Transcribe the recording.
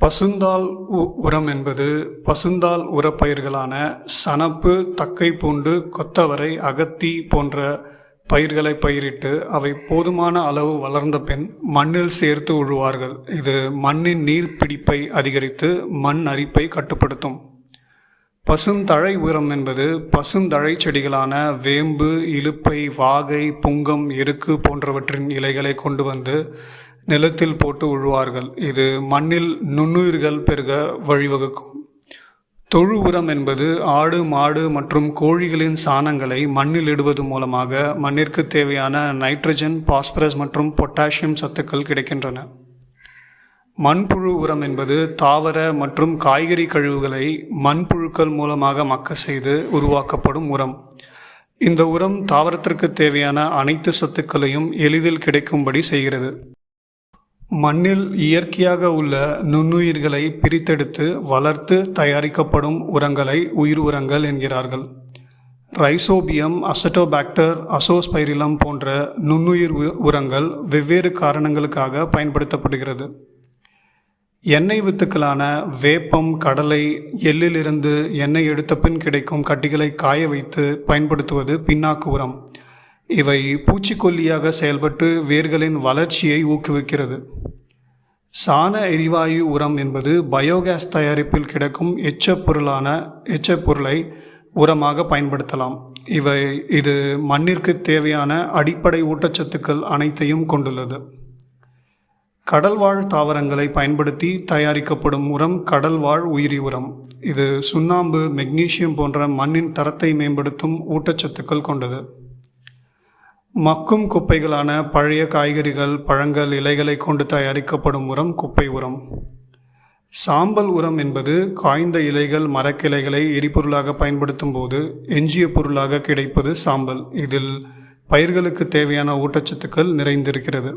பசுந்தாள் உ- உரம் என்பது பசுந்தாள் உரப்பயிர்களான சணப்பு தக்கை பூண்டு கொத்தவரை அகத்தி போன்ற பயிர்களை பயிரிட்டு அவை போதுமான அளவு வளர்ந்த பின் மண்ணில் சேர்த்து உழுவார்கள். இது மண்ணின் நீர் பிடிப்பை அதிகரித்து மண் அரிப்பை கட்டுப்படுத்தும். பசுந்தழை உரம் என்பது பசுந்தழை செடிகளான வேம்பு இலுப்பை வாகை புங்கம் எருக்கு போன்றவற்றின் இலைகளை கொண்டு வந்து நிலத்தில் போட்டு உழுவார்கள். இது மண்ணில் நுண்ணுயிர்கள் பெருக வழிவகுக்கும். தொழு உரம் என்பது ஆடு மாடு மற்றும் கோழிகளின் சாணங்களை மண்ணில் இடுவது மூலமாக மண்ணிற்கு தேவையான நைட்ரஜன் பாஸ்பரஸ் மற்றும் பொட்டாசியம் சத்துக்கள் கிடைக்கின்றன. மண்புழு உரம் என்பது தாவர மற்றும் காய்கறி கழிவுகளை மண்புழுக்கள் மூலமாக மக்க செய்து உருவாக்கப்படும் உரம். இந்த உரம் தாவரத்திற்கு தேவையான அனைத்து சத்துக்களையும் எளிதில் கிடைக்கும்படி செய்கிறது. மண்ணில் இயற்கையாக உள்ள நுண்ணுயிர்களை பிரித்தெடுத்து வளர்த்து தயாரிக்கப்படும் உரங்களை உயிர் உரங்கள் என்கிறார்கள். ரைசோபியம் அசட்டோபாக்டர் அசோஸ்பைரிலம் போன்ற நுண்ணுயிர் உரங்கள் வெவ்வேறு காரணங்களுக்காக பயன்படுத்தப்படுகிறது. எண்ணெய் வித்துக்களான வேப்பம் கடலை எள்ளிலிருந்து எண்ணெய் எடுத்த பின் கிடைக்கும் கட்டிகளை காய வைத்து பயன்படுத்துவது பின்னாக்கு உரம். இவை பூச்சிக்கொல்லியாக செயல்பட்டு வேர்களின் வளர்ச்சியை ஊக்குவிக்கிறது. சாண எரிவாயு உரம் என்பது பயோகேஸ் தயாரிப்பில் கிடைக்கும் எச்சப் பொருளான எச்சப் பொருளை உரமாக பயன்படுத்தலாம். இவை இது மண்ணிற்கு தேவையான அடிப்படை ஊட்டச்சத்துக்கள் அனைத்தையும் கொண்டுள்ளது. கடல்வாழ் தாவரங்களை பயன்படுத்தி தயாரிக்கப்படும் உரம் கடல்வாழ் உயிரி உரம். இது சுண்ணாம்பு மெக்னீசியம் போன்ற மண்ணின் தரத்தை மேம்படுத்தும் ஊட்டச்சத்துக்கள் கொண்டது. மக்கும் குப்பைகளான பழைய காய்கறிகள் பழங்கள் இலைகளை கொண்டு தயாரிக்கப்படும் உரம் குப்பை உரம். சாம்பல் உரம் என்பது காய்ந்த இலைகள் மரக்கிளைகளை எரிபொருளாக பயன்படுத்தும் போது எஞ்சிய பொருளாக கிடைப்பது சாம்பல். இதில் பயிர்களுக்கு தேவையான ஊட்டச்சத்துக்கள் நிறைந்திருக்கிறது.